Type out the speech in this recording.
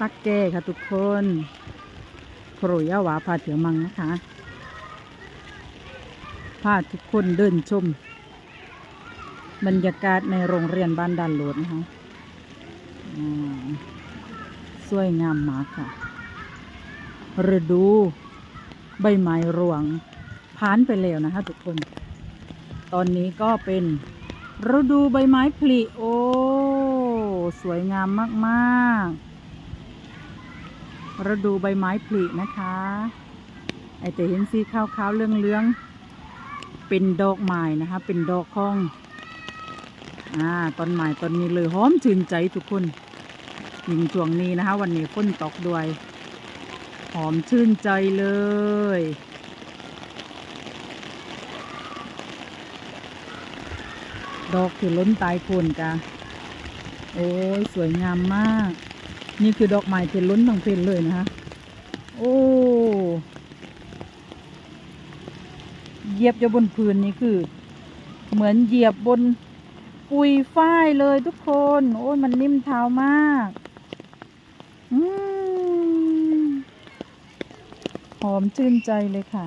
ตักแก่ค่ะทุกคนโปรยยาวาพาเถียวมังนะคะพาทุกคนเดินชม บรรยากาศในโรงเรียนบ้านดันโหลดนะคะสวยงามมากค่ะฤดูใบไม้ร่วงผ่านไปแล้วนะคะทุกคน ตอนนี้ก็เป็นฤดูใบไม้ผลิโอ้ สวยงามมาก ๆ ฤดูใบไม้ผลินะคะ ไอแต่เห็นสีขาวๆเรื่องๆ เป็นดอกไม้นะคะ เป็นดอกของ อ่าต้นไม้ต้นนี้เลยหอมชื่นใจทุกคนยิ่งช่วงนี้นะคะ วันนี้ฝนตกด้วย หอมชื่นใจเลยดอกที่ล้นตายคนกะโอ้ย สวยงามมาก นี่คือดอกไม้ที่ล้นทั้งเพนเลยนะคะ โอ้เหยียบอยู่บนพื้นนี่คือ เหมือนเหยียบบนปุยฝ้ายเลยทุกคน โอ้ยมันนิ่มเท้ามากอืมหอมชื่นใจเลยค่ะ